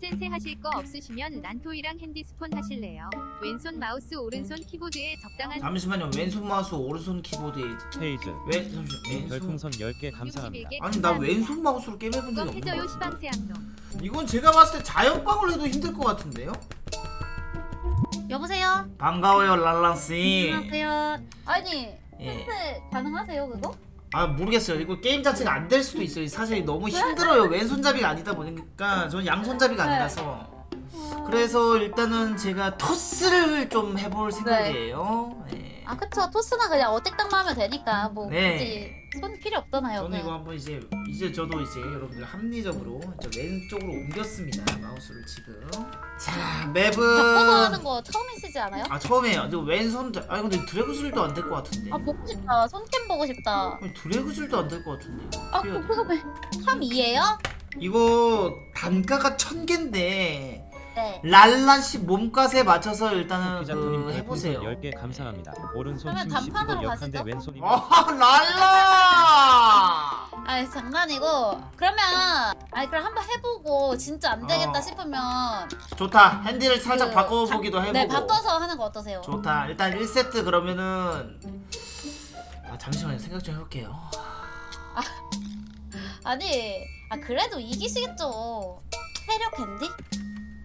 센세 하실 거 없으시면 난토이랑 핸디스폰 하실래요? 왼손 마우스 오른손 키보드에 적당한 잠시만요 왼손 마우스 오른손 키보드에 헤이즈 왼 잠시만 왼손 별풍선 10개 감사합니다. 61개 아니 나 왼손 마우스로 게임 해본 껌 적이 없는 해줘요 것 같아 시방세양도 이건 제가 봤을 때 자연빵을 해도 힘들 것 같은데요? 여보세요? 반가워요 랄랑 씨 안녕하세요. 아니, 예. 핸드 가능하세요, 그거? 아 모르겠어요. 이거 게임 자체가 안 될 수도 있어요. 사실 너무 힘들어요. 왼손잡이가 아니다 보니까 저는 양손잡이가 네. 아니라서 그래서 일단은 제가 토스를 좀 해볼 생각이에요 예. 아, 그쵸. 토스나 그냥 어택당만 하면 되니까. 뭐, 네. 굳이 손 필요 없잖아요. 저는. 이거 한번 이제 이제 저도 이제 여러분들 합리적으로 저 왼쪽으로 옮겼습니다 마우스를 지금 자 바꿔서 맵은 하는 거 처음이시지 않아요? 아 처음에요 근데 왼손 자- 아니 근데 드래그줄도 안 될 것 같은데 아, 보고 싶다. 손캠 보고 싶다. 아니, 드래그줄도 안 될 것 같은데 아, 어떻게 해야 돼? 그거 왜? 3이에요? 이거 단가가 천 개인데 네. 랄란씨 몸값에 맞춰서 일단은 피자토님 그 해보세요. 별풍선 10개 감사합니다. 오른손 그러면 단판으로 역한데 가시죠. 왼손이 아 랄라! 아니, 장난이고. 그러면, 아니, 그럼 한번 해보고, 진짜 안 되겠다 어. 싶으면. 좋다. 핸디를 살짝 그, 바꿔보기도 해보고. 네, 바꿔서 하는 거 어떠세요? 좋다. 일단 1세트 그러면은 아 잠시만요. 생각 좀 해볼게요. 아니, 아, 그래도 이기시겠죠. 세력 캔디?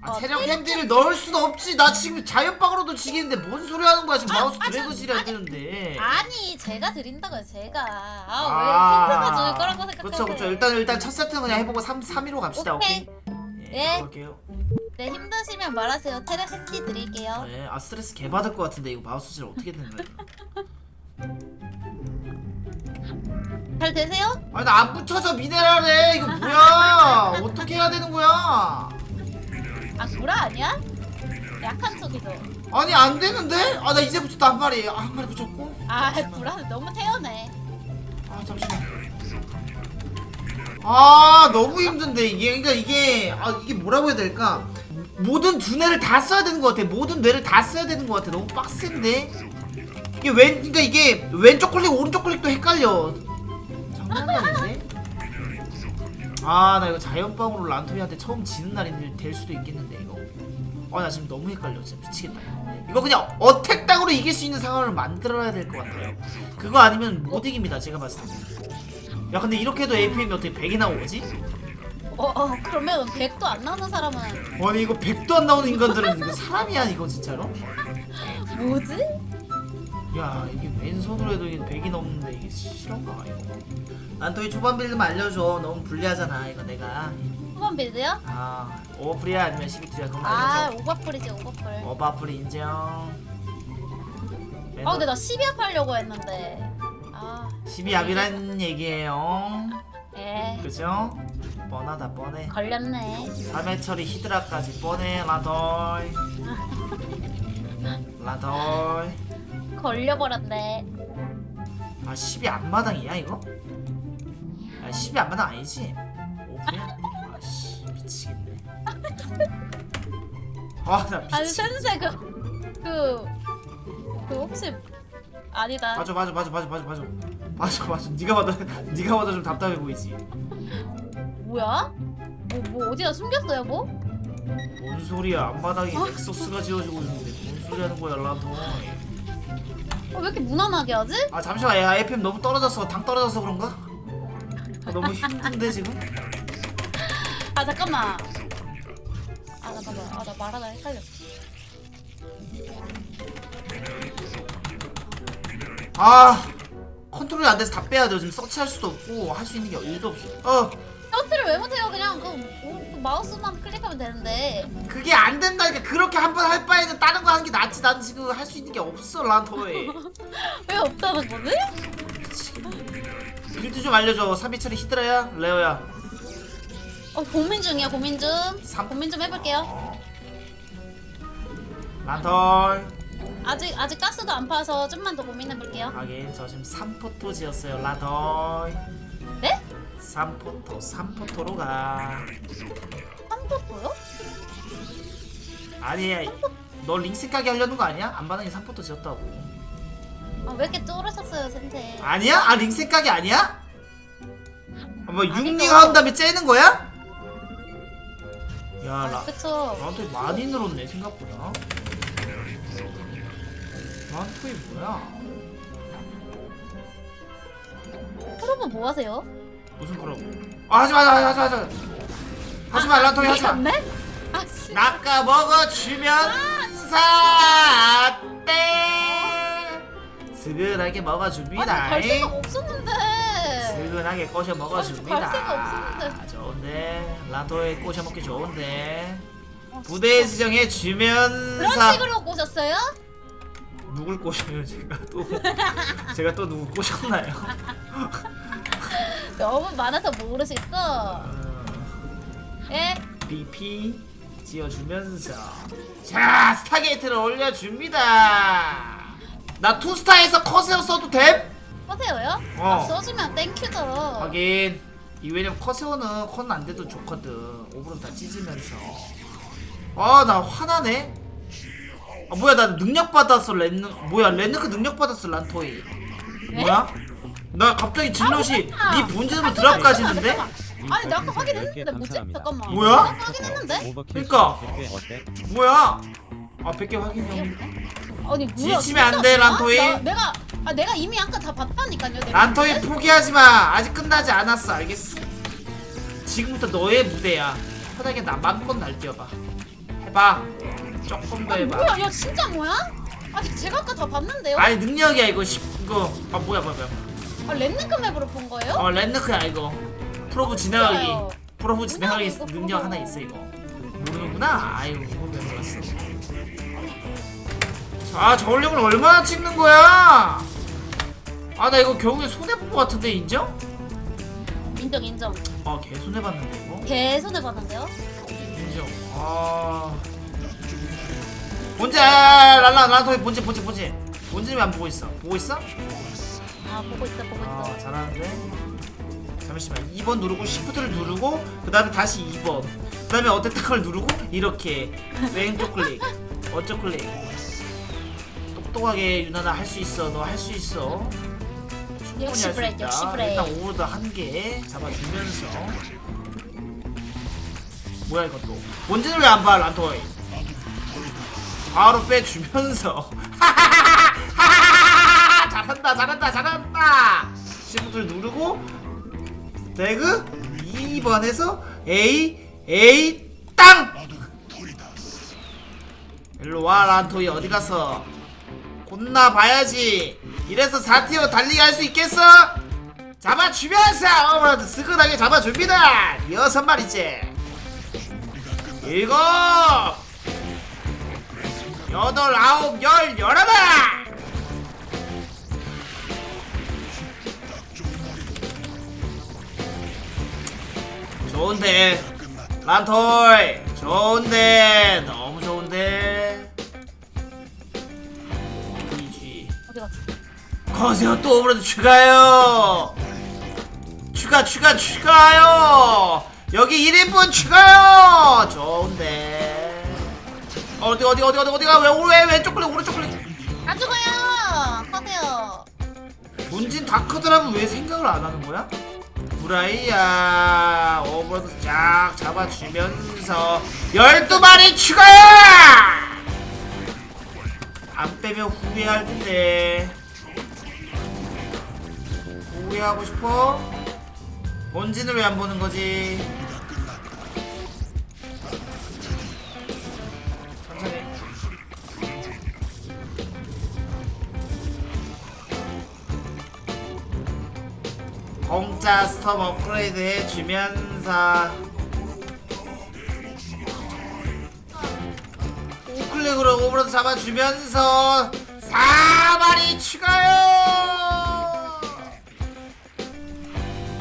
아, 어, 체력 핸디를 넣을 수는 없지. 나 지금 자연빵으로도 지기는데 뭔 소리 하는 거야 지금 아, 마우스 아, 저- 드래그질이 안 되는데. 아니 제가 드린다고요 제가 아왜 팬트가 줄 거라고 생각하세요 그쵸 그쵸. 일단 일단 첫 세트는 그냥 해보고 3 3위로 갑시다. 오케이. 오케이. 예, 네. 그럴게요. 네 힘드시면 말하세요 테레 팬티 드릴게요 네, 아 스트레스 개 받을 것 같은데 이거 마우스질 어떻게 되는 거야? 잘 되세요? 아니 나 안 붙여져 미네랄에 이거 뭐야? 어떻게 해야 되는 거야? 아 구라 아니야? 약한 쪽이죠. 아니 안 되는데? 아 나 이제 붙였다 한 마리. 아, 한 마리 붙였고. 아 구라는 너무 태연해. 아 잠시만. 아 너무 힘든데. 이게 그러니까 이게 아 이게 뭐라고 해야 될까? 모든 두뇌를 다 써야 되는 것 같아. 모든 뇌를 다 써야 되는 것 같아. 너무 빡센데? 이게 왼 그러니까 이게 왼쪽 클릭 오른쪽 클릭도 헷갈려. 장난이 아닌데 아 나 이거 자연빵으로 란토이한테 처음 지는 날이 될 수도 있겠는데 이거 아 나 지금 너무 헷갈려 진짜 미치겠다 이거 그냥 어택 땅으로 이길 수 있는 상황을 만들어야 될 것 같아요 그거 아니면 못 이깁니다 제가 봤을 때 야 근데 이렇게 해도 APM이 어떻게 100이 나 오지? 어, 어 그러면 100도 안 나오는 사람은 아니 이거 100도 안 나오는 인간들은 이거 사람이야 이거 진짜로? 뭐지? 야 이게 왼손으로 해도 이게 100이 넘는데 이게 실화가 이거. 난또이 초반 빌드만 알려줘. 너무 불리하잖아 이거 내가. 후반 빌드요? 아 오버풀이야? 아니면 12투야? 그건 아 알려줘. 오버풀이지 오버풀. 오버풀 인정. 아 근데 나 12합 하려고 했는데. 아. 12압이란 얘기예요. 에 그죠? 뻔하다 뻔해. 걸렸네. 3회 처리 히드라까지 뻔해 라돌. 라돌 걸려버렸네 아 10이 앞마당이야 이거? 아 10이 앞마당 아니지? 오프야? 아씨 미치겠네 아나 아니 미치 센세 그그 그 혹시 아니다 맞아 맞아 맞아 맞아 맞아 맞아 맞아 맞아 네가 봐도 네가 봐도 좀 답답해 보이지 뭐야? 뭐, 뭐 어디다 숨겼어요 뭐? 뭔 소리야 앞마당에 넥서스가 지어지고 있는데 뭔 소리 하는 거야 라돌 어, 왜 이렇게 무난하게 하지? 아 잠시만 야 FM 너무 떨어졌어 당 떨어져서 그런가? 아, 너무 힘든데 지금? 아 잠깐만 아 잠깐만 아나 말하다 헷갈려 아 컨트롤이 안 돼서 다 빼야 돼요 지금 서치할 수도 없고 할 수 있는 게 1도 없어 어 서치를 왜 못해요? 그냥 그, 오- 그 마우스만 클릭하면 되는데. 그게 안 된다니까. 그렇게 한 번 할 바에는 다른 거 하는 게 낫지. 난 지금 할 수 있는 게 없어 란토에 왜 없다는 거지? 빌드 좀 알려줘. 3위처리 히드라야? 레어야? 어 고민 중이야 고민 중. 삼- 고민 좀 해볼게요. 란톨 아직 아직 가스도 안 파서 좀만 더 고민해볼게요. 하긴 저 지금 3포토 지었어요. 란톨 네? 3포토 3포토로 가 한포토요? 아니 너 링스 까기 하려는 거 아니야? 안반응이 3포토 지었다고 아, 왜 이렇게 쪼르셨어요 센세 아니야? 아 링스 까기 아니야? 아, 뭐. 육링 한 다음에 째는 거야? 야 아, 라, 그쵸. 라운토이 많이 늘었네 생각보다 라운토이 뭐야 프로브 뭐 하세요? 무슨 그럼 아 하지마 하지마 하지마 하지마 하지마 라운토이 하지마 미쳤네? 아, 씨. 낚아 먹어주면서 때 스근하게 아니, 먹어줍니다 갈 생각 없었는데. 스근하게 꼬셔 먹어줍니다 갈 생각 없었는데. 아, 좋은데 라토에 꼬셔 먹기 좋은데 어, 부대. 지정해 그런 주면서 식으로 꼬셨어요? 누굴 꼬셔요 제가 또 제가 또 누구 꼬셨나요? 너무 많아서 모르시겠어. 어, 예? BP 지어주면서 자 스타게이트를 올려줍니다 나 투스타에서 커세어 써도 됨? 하세요요? 어. 아, 써주면 땡큐죠. 하긴 이 왜냐면 커세어는 컨 안 돼도 좋거든 오브론 다 찢으면서 아 나 화나네 아 뭐야 나 능력 받았어 렌느 뭐야 렌느크 능력 받았어 란토이 네? 뭐야? 나 갑자기 질럿이 아, 네 본진으로 드랍까지는데? 잠깐만. 아니 나 아까 10개 확인했는데 뭐지? 잠깐만. 뭐야? 나 아까 확인했는데? 그러니까. 100개 어때? 뭐야? 아 100개 확인이 없네 아니 뭐야? 지치면 안 진짜 돼, 뭐야? 란토이. 나, 내가 아 내가 이미 아까 다 봤다니까요. 내가 란토이 근데? 포기하지마 아직 끝나지 않았어 알겠어? 지금부터 너의 무대야 편하게 나 맘껏 날뛰어봐 해봐 조금 더 해봐 뭐야? 야 진짜 뭐야? 아니 제가 아까 다 봤는데요. 아니 능력이야 이거 십 이거 아 뭐야 뭐야 뭐야 아 랜드크 맵으로 본 거예요? 어 랜드크야 이거 프로브 진행하기 진짜요? 프로브 진행하기 이거 능력. 하나 있어 이거 모르는구나 아유 이거 왜 몰랐어 자 저울력을 얼마나 찍는 거야 아 나 이거 결국에 손해본 거 같은데 인정? 인정 인정. 아개 손해봤는데 이거 개 손해 봤는데요? 인정 아 아, 랄라 랄라 본진 본진 본진 본진 왜안 보고 있어 보고 있어? 아 보고 있어 보고 아 있어. 잘하는데? 잠시만. 2번 누르고 시프트를 누르고 그 다음에 다시 2번. 그 다음에 어택 걸 누르고 이렇게. 왼쪽 클릭. 어쪽 클릭. 똑똑하게 유나나 할 수 있어. 너 할 수 있어. 충분히 역시 할수 브레이크, 있다. 역시 브레이크. 일단 오버드 한개 잡아주면서. 뭐야 이것도? 본진을 왜안 봐 란토이? 바로 빼주면서 잘한다 잘한다 잘한다. 시프트를 누르고 대그 2번에서 A A 땅. 일로 와 란토이. 어디 갔어? 혼나 봐야지. 이래서 4티어 달리기 할 수 있겠어? 잡아주면서 어머나 스근하게 잡아줍니다. 여섯 마리째. 일곱 여덟 아홉 열 열하나 좋은데. 란토이 좋은데. 너무 좋은데. 이지? 거세요. 또 오브로드 추가요. 추가 추가 추가요. 여기 1인분 추가요. 좋은데. 어디 어디 어디 어디 어디가? 왜, 왜 왼쪽 클릭 오른쪽 클릭. 안 죽어요. 하세요. 본진 다크드라면 왜 생각을 안 하는 거야? 브라이야 오버로드 쫙 잡아주면서 12마리 추가야 안 빼면 후회할 텐데 후회하고 싶어? 본진을 왜 안 보는 거지? 공짜 스톱 업그레이드 해주면서. 우클릭으로 오브로드 잡아주면서 4마리 추가요!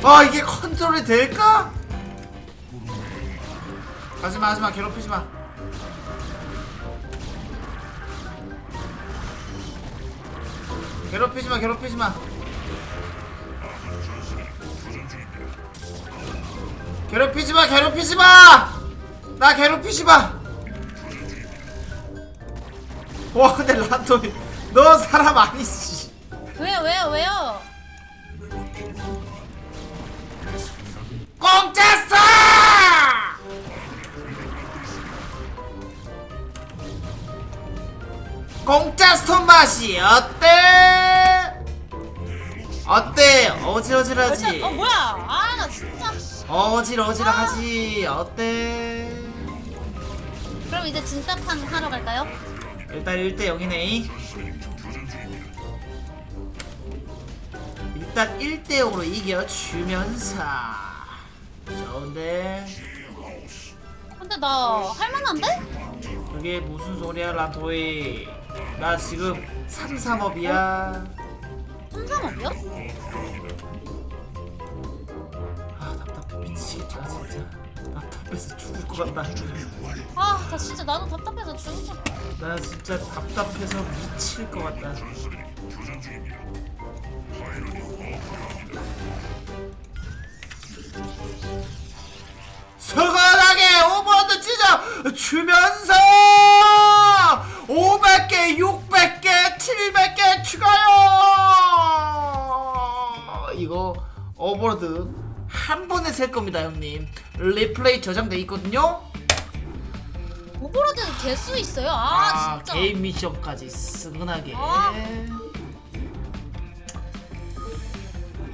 아 이게 컨트롤이 될까? 하지마 하지마 괴롭히지마. 괴롭히지마 괴롭히지마 괴롭히지 마, 괴롭히지 마! 나 괴롭히지 마! 와, 근데 라토, 너 사람 아니지. 왜, 왜요 왜요? 공짜싸! 공짜 스톤 맛이 어때? 어때? 어질어질하지? 어 뭐야? 아 어질어질하지? 어때? 그럼 이제 진짜 판 하러 갈까요? 일단 1대 0이네. 일단 1대 0으로 이겨주면서 좋은데 근데 나 할만한데? 그게 무슨 소리야 라토이 나 지금 3 3업이야 삼삼업이요? 답답해서 죽을 것 같다 아 나 진짜 나도 답답해서 죽을 것 같아 나 진짜 답답해서 미칠 것 같다 서간하게 오버로드 찢어 주면서 500개, 600개, 700개 추가요. 이거 오버로드 한 번에 셀 겁니다, 형님. 리플레이 저장돼 있거든요. 오버로드 개수 있어요? 아, 진짜 게임 미션까지 스근하게. 아.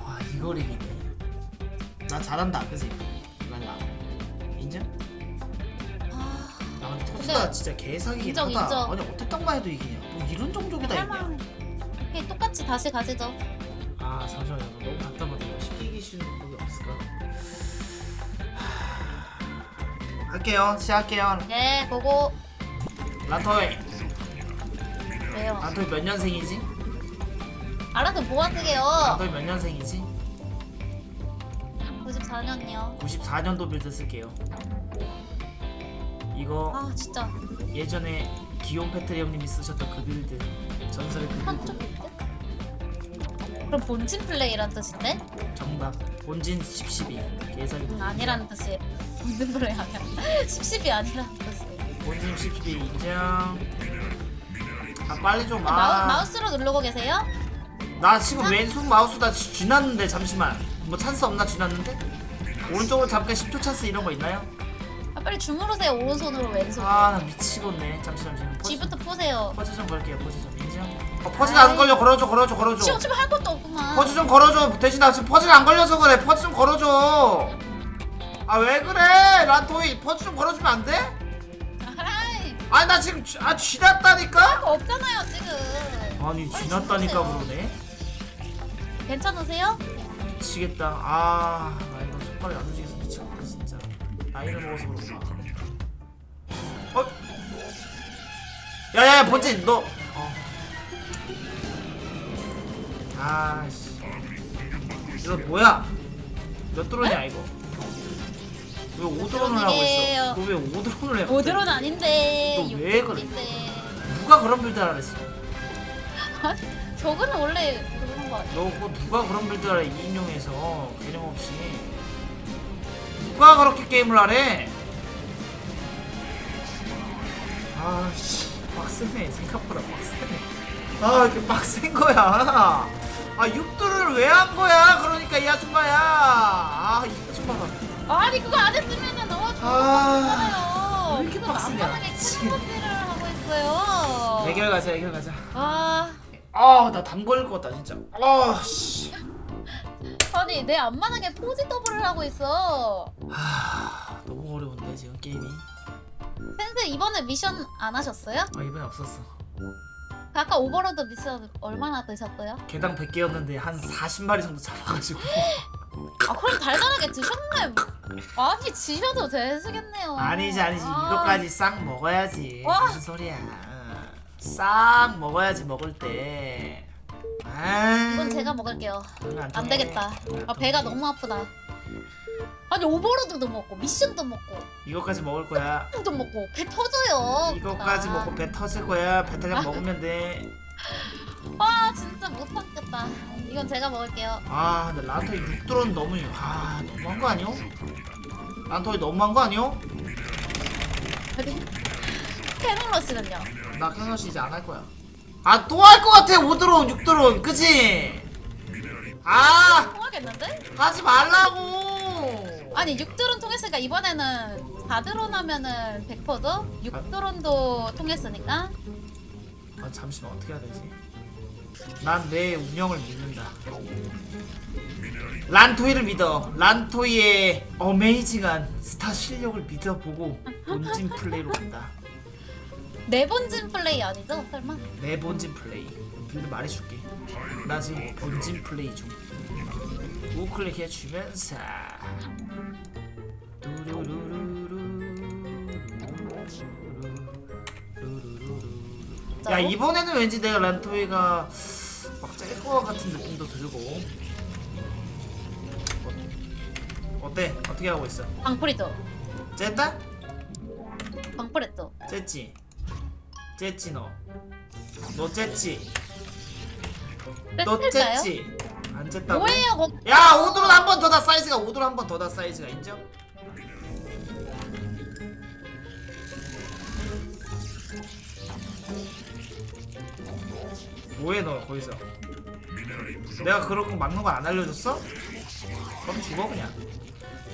와 이걸 이기네. 나 잘한다, 그지? 맞나? 인정? 아, 야 근데 토스가 근데 진짜 개사기긴 인정, 하다. 인정. 아니 어떻게 딱만 해도 이기냐? 뭐 이런 종족이다 이게. 할만 똑같이 다시 가지죠 아 잠시만요. 하... 할게요. 시작할게요. 예 보고 란토이. 왜요? 란토이 몇 년생이지? 알아서 모아쓰게요 란토이 몇 년생이지? 94년이요 94년도 빌드 쓸게요. 이거 아 진짜 예전에 기용 패트리 형님이 쓰셨던 그 빌드 전설의 그 빌드 한쪽 빌드? 그럼 본진 플레이란 뜻인데? 정답 본진 10, 12 개사기 음, 아니라는 뜻이 본 진 플레이 아니야? 10, 10이 아니라는 뜻이 본진 10, 12 인정. 아 빨리 좀 마우, 아. 마우스로 누르고 계세요? 나 지금 왼손 마우스 다 쥐- 쥐났는데 잠시만. 뭐 찬스 없나 쥐났는데? 오른쪽으로 잠깐 10초 찬스 이런 거 있나요? 아, 빨리 주무르세요 오른손으로 왼손 아 나 미치겠네. 잠시만 지금 퍼즈, G부터 푸세요. 퍼즈 좀 걸게요 퍼즈 좀 인정? 어, 퍼즈가 안 걸려. 걸어줘 걸어줘 걸어줘. 지금 할 것도 없구만. 퍼즈 좀 걸어줘. 대신 나 지금 퍼즈가 안 걸려서 그래. 퍼즈 좀 걸어줘 아 왜 그래 란토이 퍼즈 좀 걸어주면 안 돼? 아이 아니 나 지금 쥐- 아 쥐났다니까? 없잖아요 지금 아니 빨리 주무세요. 그러네 괜찮으세요? 미치겠다 아 나 이거 손가락이 안 움직여서 미치겠다 진짜 나이를 먹어서 그런가 어? 야야야 본진 너 어. 아씨 이거 뭐야 몇 드론이야 이거 왜 5드론을 하고. 있어? 너왜 5드론을 해 오드론 아닌데. 너왜 그래? 누가 그런 빌드 하라 그랬어? 저거는 원래 그런 거 아니야? 너 그거 누가 그런 빌드 하라 2인용해서. 개념 없이. 누가 그렇게 게임을 하래? 아씨. 빡세네. 생각보다 빡세네. 아 이렇게 빡센 거야. 아 육두를 왜 한 거야? 그러니까 이 아줌마야 아니 그거 안 했으면은 너무 아. 왜 이렇게 빡세냐. 만만하게 것들을 하고 있어요. 해결 가자 해결 가자 아 아나 담 걸릴 것 같다 진짜 아씨 아니 내 앞만하게 포지 더블을 하고 있어. 아 너무 어려운데 지금 게임이 센스 이번에 미션 안 하셨어요? 아 이번에 없었어 아까 오버로드 미션 얼마나 드셨어요? 개당 100개였는데 한 40마리 정도 잡아가지고 아 그럼 달달하게 드셨네. 아니 지셔도 되시겠네요. 아니지 아니지 아. 이거까지 싹 먹어야지 와. 무슨 소리야 싹 먹어야지 먹을 때 아, 이건 제가 먹을게요. 그건 안 돼. 되겠다. 아 배가 너무 아프다. 아니 오버로드도 먹고 미션도 먹고 이거까지 먹을 거야 도 먹고 배 터져요. 이거까지 아. 먹고 배 터질 거야 배탈량 먹으면 돼아 아 진짜 못 참겠다. 이건 제가 먹을게요. 근데 란토이 6드론 너무 아 너무한 거 아니오? 란토이 너무한 거 아니오? 캐논러시는요? 나 캐너시 이제 안 할 거야 아 또 할 거 같아 5드론 6드론 그치? 아 통하겠는데? 하지 말라고 아니 6드론 통했으니까 이번에는 4드론 하면은 100%죠? 6드론도 통했으니까 아 잠시만 어떻게 해야 되지? 난 내 운영을 믿는다. 란토이를 믿어. 란토이의 어메이징한 스타 실력을 믿어보고 본진 플레이로 간다. 내 본진 플레이 아니죠? 설마? 내 본진 플레이. 빌드 말해줄게. 나 지금 본진 플레이 중. 우클릭 해주면서. 야 이번에는 왠지 내가 란토이가 막짤것 같은 느낌도 들고. 어, 어때? 어떻게 하고 있어? 방풀이죠. 쨌다? 방풀했죠. 쨌지? 쨌지 너. 너 쨌지? 너 뺐을까요? 쨌지? 안 쨌다고? 뭐예요? 거... 야 오드론 한번 더 다 사이즈가 오드론 한번 더 다 사이즈가 인정? 뭐해 너 거기서? 내가 그런 거 막는 거 안 알려줬어? 그럼 죽어 그냥.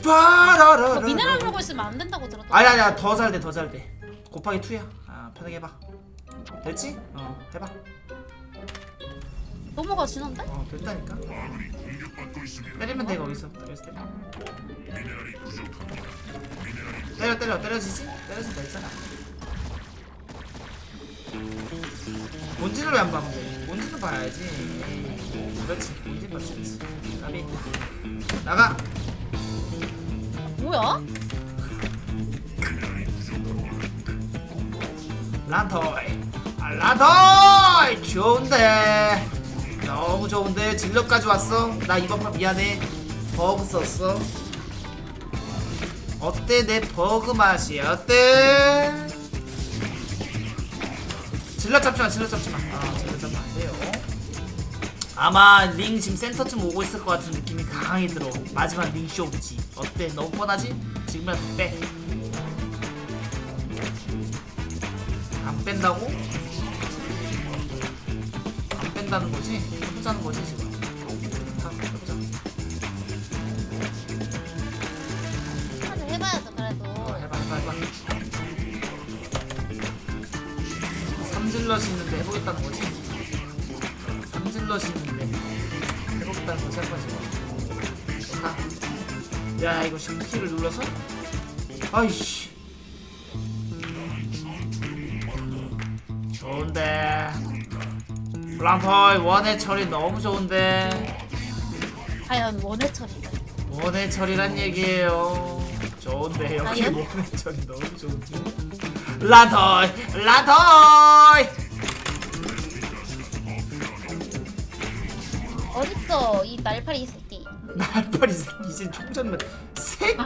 빠라라라 저 미네랄 보고 있으면 안 된다고 들었던 아니 아니야. 더 잘 돼 더 잘 돼. 곱하기 2야. 아 편하게 해봐. 됐지? 어 해봐. 넘어가 지는데? 어 된다니까. 때리면 돼 거기서 여기서 때려. 때려 때려. 때려지지? 때려서 됐잖아 본진을 왜안 봐? 근데 본진을 봐야지. 그렇지. 본진 봤어야지 나비 나가. 뭐야? 란토이. 아, 란토이! 좋은데. 너무 좋은데. 진력까지 왔어. 나 이번 판 미안해. 버그 썼어. 어때? 내 버그 맛이 어때 질러 잡지마 질러 잡지마. 아 질러 잡으면 안 돼요. 아마 링 지금 센터쯤 오고 있을 것 같은 느낌이 강하게 들어. 마지막 링 쇼부지 어때? 너무 뻔하지? 지금이라도 빼. 안 뺀다고? 안 뺀다는 거지? 해보자는 거지 지금 해보겠다는 거지? 삼질럿이 있는데 해보겠다는 거지 한 거지 좋다 야 이거 shift키를 눌러서 아이씨 좋은데 람퍼이 원의 처리 너무 좋은데 과연 원해 처리가. 원의 처리란 얘기예요. 좋은데 과연? 원의 처리 너무 좋은데. 라더이 라더이 어딨어 이 날파리 새끼. 날파리 새끼 이제 총전면 새끼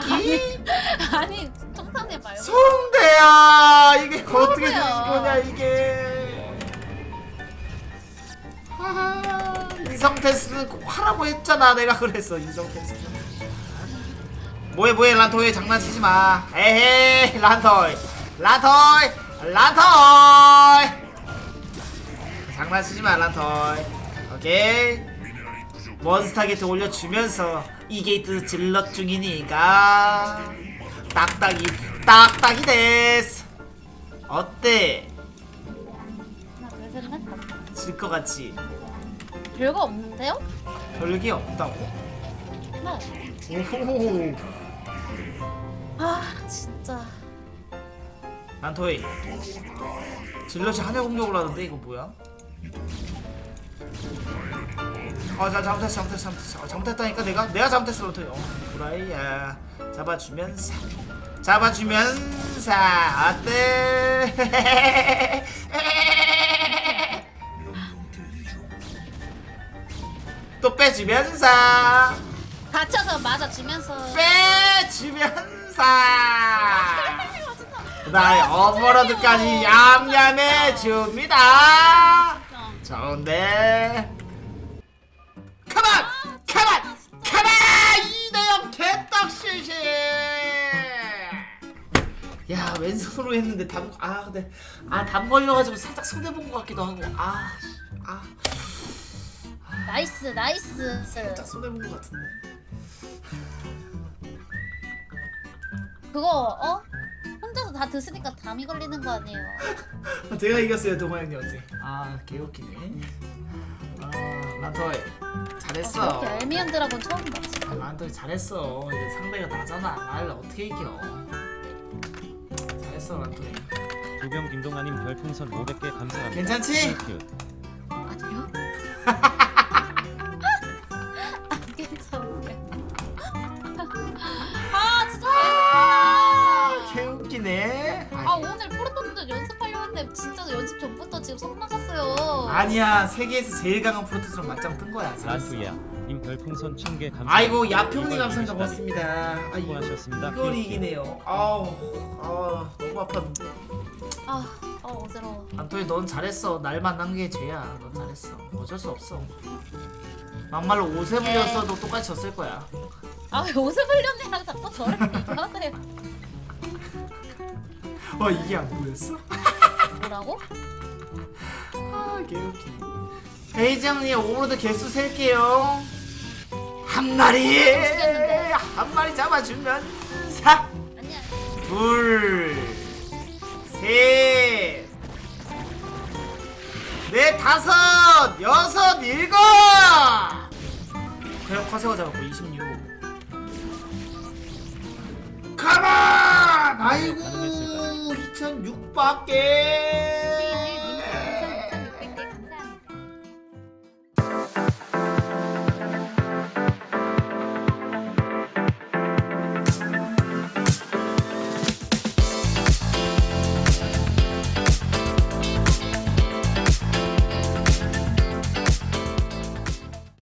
아니 청산해 봐요. 성대야 이게 어떻게 된. 거냐 이게. 하하, 이성 테스트는 꼭 하라고 했잖아 내가 그래서 이성 테스트. 뭐해 뭐해 란토이 장난치지 마. 에헤이 란토이 란토이 란토이 장난치지 마 란토이. 오케이. 몬스터 게이트 올려주면서 이 게이트 질럿 중이니까 딱딱이 딱딱이 데스 어때 하나 둘셋넷 다섯. 질 것 같지 별거 없는데요? 별게 없다고 네. 오호 아 진짜. 난토이 질럿이 한여 공격을 하는데 이거 뭐야 아자 잘못했어 잘못했어 잘못했어. 아, 잘못했다니까 내가? 내가 잘못했어 란토이 어 브라이야. 잡아주면서. 잡아주면서. 어때? 또 빼주면서. 다쳐서 맞아주면서. 빼주면서. 그다음에 어머러드까지 얌얌해 줍니다. 좋은데 가만! 가만! 가만! 이대영 개떡시시 야 왼손으로 했는데 담아 근데 아담 걸려가지고 살짝 손해 본것 같기도 하고 아아. 아, 나이스 나이스. 살짝 손해 본것 같은데. 그거 어? 혼자서 다 드시니까 담이 걸리는 거 아니에요? 제가 이겼어요 동아 형님 어제. 아 개웃기네. 아 란토이 어, 잘했어 그렇게 얄미운 드라곤 처음 봤어. 아, 란토이 잘했어 이게 상대가 나잖아 나를 어떻게 이겨 잘했어 란토이 조병 김동아님 별풍선 500개 감사합니다. 괜찮지? 큐. 아니요? 했는데 진짜 연습 전부터 지금 속 나갔어요. 아니야 세계에서 제일 강한 프로토스랑 맞짱 뜬 거야 잘했어 란투야. 님 별풍선 1000개 감사합니다. 아이고 야평님 감사합니다. 고맙습니다 아 이거 수고하셨습니다. 이걸 큐. 이기네요 아우 아 너무 아팠는데 아, 아 어지러워. 안토니 넌 잘했어 날 만난 게 죄야 넌 잘했어 어쩔 수 없어 막말로 옷에 네. 물렸어도 똑같이 졌을 거야 아 왜 옷을 흘렸네랑 자꾸 얘기하세요. 어 이게 안 보였어? 뭐라고? 아 개웃기 회장님 오늘도 개수 셀게요 한 마리 미치겠는데. 한 마리 잡아주면 사 아니야. 둘, 셋, 넷, 다섯, 여섯, 일곱. 그냥 커세어 잡았고 26. 가만! 아이고? 2006밖에.